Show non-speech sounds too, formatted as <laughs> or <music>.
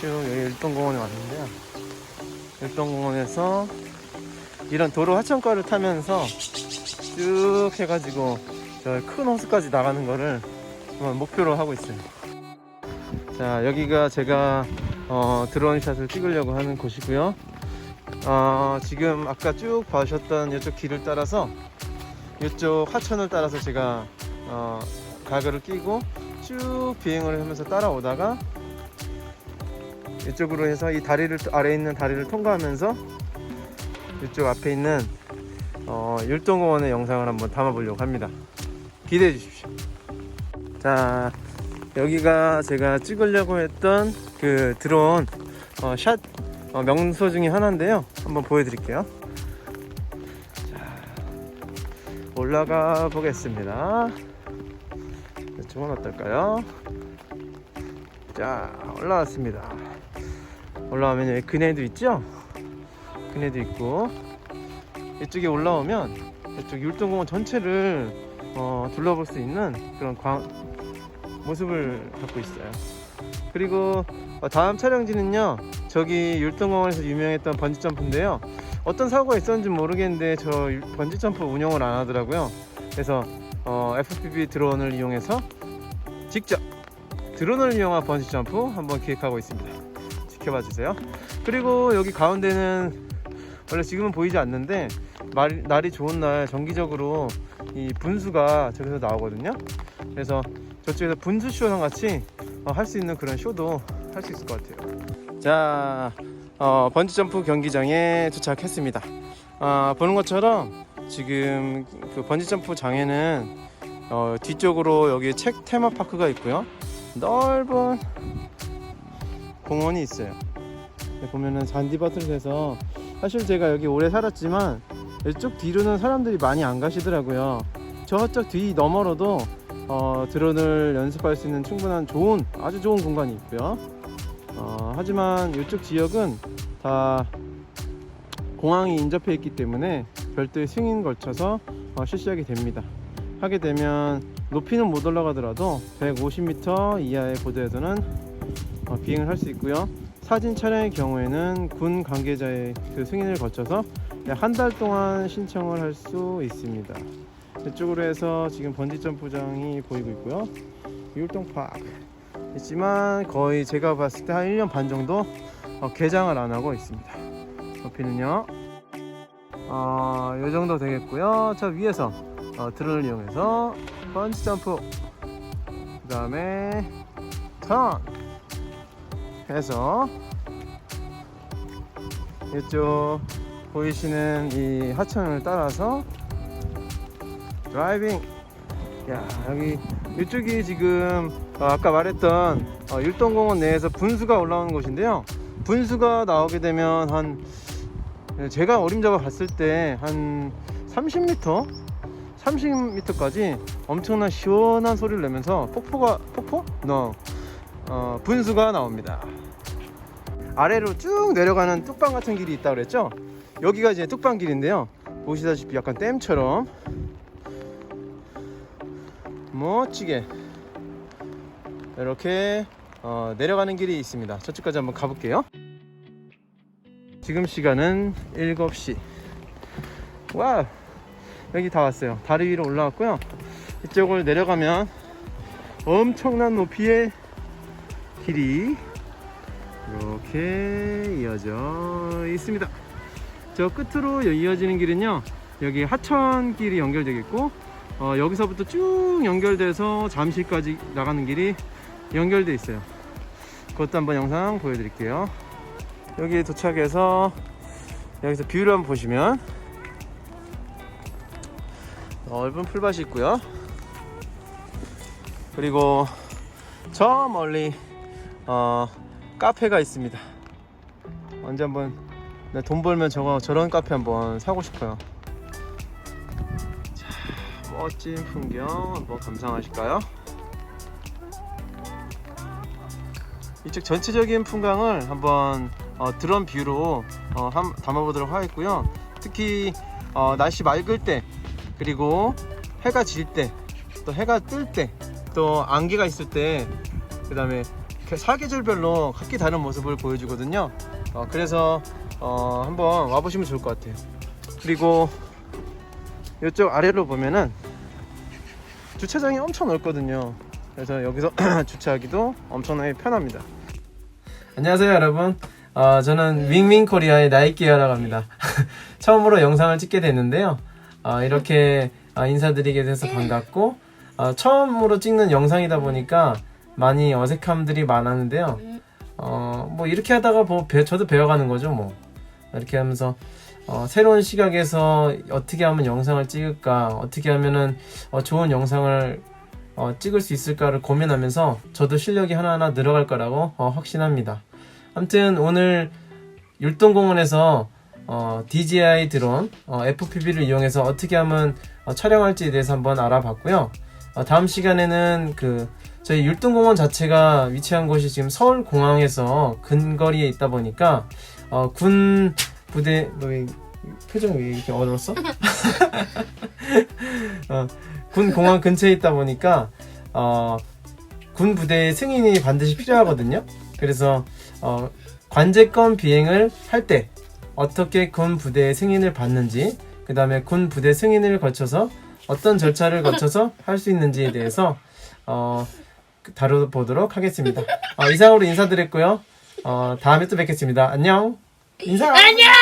쭉 여기 일동공원에 왔는데요. 일동공원에서 이런 도로 하천가를 타면서 쭉 해가지고 저 큰 호수까지 나가는 거를 목표로 하고 있어요. 자 여기가 제가 어, 드론샷을 찍으려고 하는 곳이고요. 어, 지금 아까 쭉 봐주셨던 이쪽 길을 따라서 이쪽 하천을 따라서 제가 어, 가글을 끼고 쭉 비행을 하면서 따라오다가 이쪽으로 해서 이 다리를 아래에 있는 다리를 통과하면서 이쪽 앞에 있는 어, 율동공원의 영상을 한번 담아보려고 합니다. 기대해 주십시오. 자, 여기가 제가 찍으려고 했던 그 드론 어, 샷 어, 명소 중에 하나인데요. 한번 보여드릴게요. 자, 올라가 보겠습니다. 이쪽은 어떨까요? 자, 올라왔습니다. 올라오면 여기 그네도 있죠? 그네도 있고 이쪽에 올라오면 이쪽 율동공원 전체를 어, 둘러볼 수 있는 그런 광, 모습을 갖고 있어요. 그리고 어, 다음 촬영지는요. 저기 율동공원에서 유명했던 번지 점프인데요. 어떤 사고가 있었는지 모르겠는데 저 율- 번지 점프 운영을 안 하더라고요. 그래서 어, FPV 드론을 이용해서 직접 드론을 이용한 번지 점프 한번 기획하고 있습니다. 지켜봐 주세요. 그리고 여기 가운데는 원래 지금은 보이지 않는데 말, 날이 좋은 날 정기적으로 이 분수가 저기서 나오거든요. 그래서 저쪽에서 분수 쇼랑 같이 어, 할수 있는 그런 쇼도 할 수 있을 것 같아요. 자, 어, 번지 점프 경기장에 도착했습니다. 아, 보는 것처럼 지금 그 번지 점프 장에는 어, 뒤쪽으로 여기 책 테마 파크가 있고요. 넓은 공원이 있어요. 보면은 잔디밭으로 해서 사실 제가 여기 오래 살았지만 이쪽 뒤로는 사람들이 많이 안 가시더라고요. 저쪽 뒤 너머로도 어, 드론을 연습할 수 있는 충분한 좋은 아주 좋은 공간이 있고요. 어, 하지만 이쪽 지역은 다 공항이 인접해 있기 때문에 별도의 승인 걸쳐서 어, 실시하게 됩니다. 하게 되면 높이는 못 올라가더라도 150m 이하의 고도에서는 어, 비행을 할 수 있고요. 사진 촬영의 경우에는 군 관계자의 그 승인을 거쳐서 한 달 동안 신청을 할 수 있습니다. 이쪽으로 해서 지금 번지 점프장이 보이고 있고요. 율동파크 있지만 거의 제가 봤을 때 한 1년 반 정도 어, 개장을 안 하고 있습니다. 높이는요. 어, 이 정도 되겠고요. 저 위에서 어, 드론을 이용해서 번지 점프 그 다음에 턴 해서 이쪽 보이시는 이 하천을 따라서 드라이빙. 야 여기 이쪽이 지금 어, 아까 말했던 어, 율동공원 내에서 분수가 올라오는 곳인데요. 분수가 나오게 되면 한 제가 어림잡아 봤을 때 한 30m 30m까지 엄청난 시원한 소리를 내면서 폭포가 폭포? no 어, 분수가 나옵니다. 아래로 쭉 내려가는 뚝방 같은 길이 있다고 그랬죠? 여기가 이제 뚝방 길인데요. 보시다시피 약간 댐처럼 멋지게 이렇게 어, 내려가는 길이 있습니다. 저쪽까지 한번 가볼게요. 지금 시간은 7시. 와 여기 다 왔어요. 다리 위로 올라왔고요. 이쪽을 내려가면 엄청난 높이의 길이 이렇게 이어져 있습니다. 저 끝으로 이어지는 길은요 여기 하천길이 연결되겠고 어, 여기서부터 쭉 연결돼서 잠실까지 나가는 길이 연결돼 있어요. 그것도 한번 영상 보여드릴게요. 여기 도착해서 여기서 뷰를 한번 보시면 넓은 풀밭이 있고요. 그리고 저 멀리 어, 카페가 있습니다 언제 한번 네, 돈 벌면 저거 저런 카페 한번 사고 싶어요 자, 멋진 풍경 한번 감상하실까요? 이쪽 전체적인 풍광을 한번 어, 드론 뷰로 어, 한, 담아보도록 하겠고요. 특히 어, 날씨 맑을 때 그리고 해가 질 때 또 해가 뜰 때 또 안개가 있을 때 그 다음에 그 사계절별로 각기 다른 모습을 보여주거든요. 어, 그래서 어, 한번 와보시면 좋을 것 같아요. 그리고 이쪽 아래로 보면은 주차장이 엄청 넓거든요. 그래서 여기서 <clears throat> 주차하기도 엄청나게 편합니다. 안녕하세요, 여러분. 어, 저는 윙윙 코리아의 나이키아라고 합니다. <laughs> 처음으로 영상을 찍게 됐는데요. 어, 이렇게 어, 인사드리게 돼서 반갑고, 어, 처음으로 찍는 영상이다 보니까 많이 어색함들이 많았는데요. 어, 뭐 이렇게 하다가 뭐 배- 저도 배워가는 거죠, 뭐. 이렇게 하면서 어, 새로운 시각에서 어떻게 하면 영상을 찍을까, 어떻게 하면은 어, 좋은 영상을 어, 찍을 수 있을까를 고민하면서 저도 실력이 하나하나 늘어갈 거라고 어, 확신합니다. 아무튼 오늘 율동공원에서 어, DJI 드론 어, FPV를 이용해서 어떻게 하면 어, 촬영할지에 대해서 한번 알아봤고요. 어, 다음 시간에는 그 저희 율동공원 자체가 위치한 곳이 지금 서울 공항에서 근거리에 있다 보니까 어, 군 부대 너 왜 표정 왜 이렇게 어두웠어? <laughs> 어, 군 공항 근처에 있다 보니까 어, 군 부대의 승인이 반드시 필요하거든요. 그래서 어, 관제권 비행을 할 때 어떻게 군 부대의 승인을 받는지, 그 다음에 군 부대 승인을 거쳐서 어떤 절차를 거쳐서 할 수 있는지에 대해서 어, 다뤄보도록 하겠습니다. 어, 이상으로 인사드렸고요. 어, 다음에 또 뵙겠습니다. 안녕. 인사. 안녕!